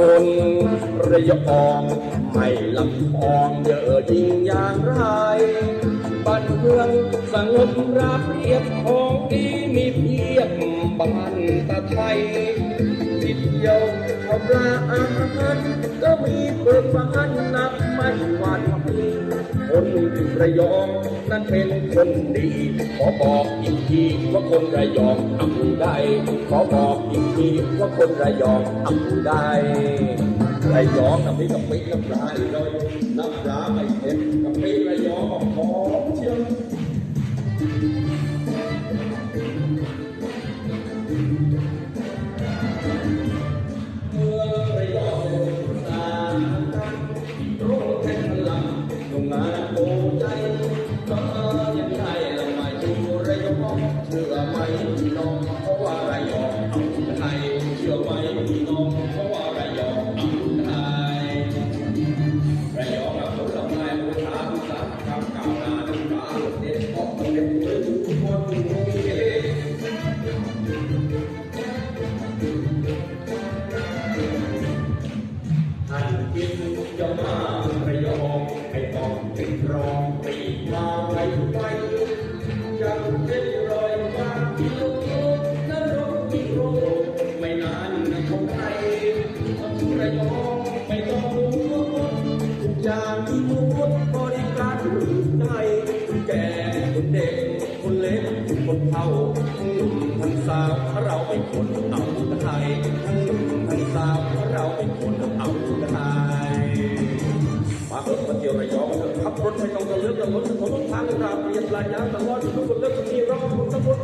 คนระยองไม่ลำพองเยอะจริงอย่างไรบ้านเมืองสงบราบเรียบของดีมีเพียบบ้านตะไทย อบลาอาหารก็มีเปิดบ้านนับไม่หวันพีคนระยองนั้นเป็นคนดี ขอบอกอีกทีว่าคนระยองอำใดขอบอกอีกทีว่าคนระยองอำใดระยองน้ำพริกกะปิน้ำปลาเลยน้ำปลาไม่เผ็ด พี่น้องเพราะว่าระยองเอาไทยเชื่อไหมพี่น้องเพราะว่าระยองเอาไทยระยองเอาผลไม้ผู้ชาผู้สาวคำกล่าวนาน้ำตาเด็ดออกเด็ดเลยทุกคนมีเท่านกินจะมาระยองให้ต้องติดรองปีมาไว้ไว้ยังเป็นรอยมาที่างที่มูดบริการใจแก่คนเด็ก คนเล็ก คนเฒ่าทั้งหนุ่มทั้งสาวเราเป็นคนเอาไทยทั้งหนุ่มทั้งสาวเราเป็นคนเอาไทยมาเถอะมาเที่ยวระยองเถอะขับรถไม่ต้องกังวลกังวลถนนทางราบเรียบลายน้ำตลอดทุกคนเลิกที่ร้องทุก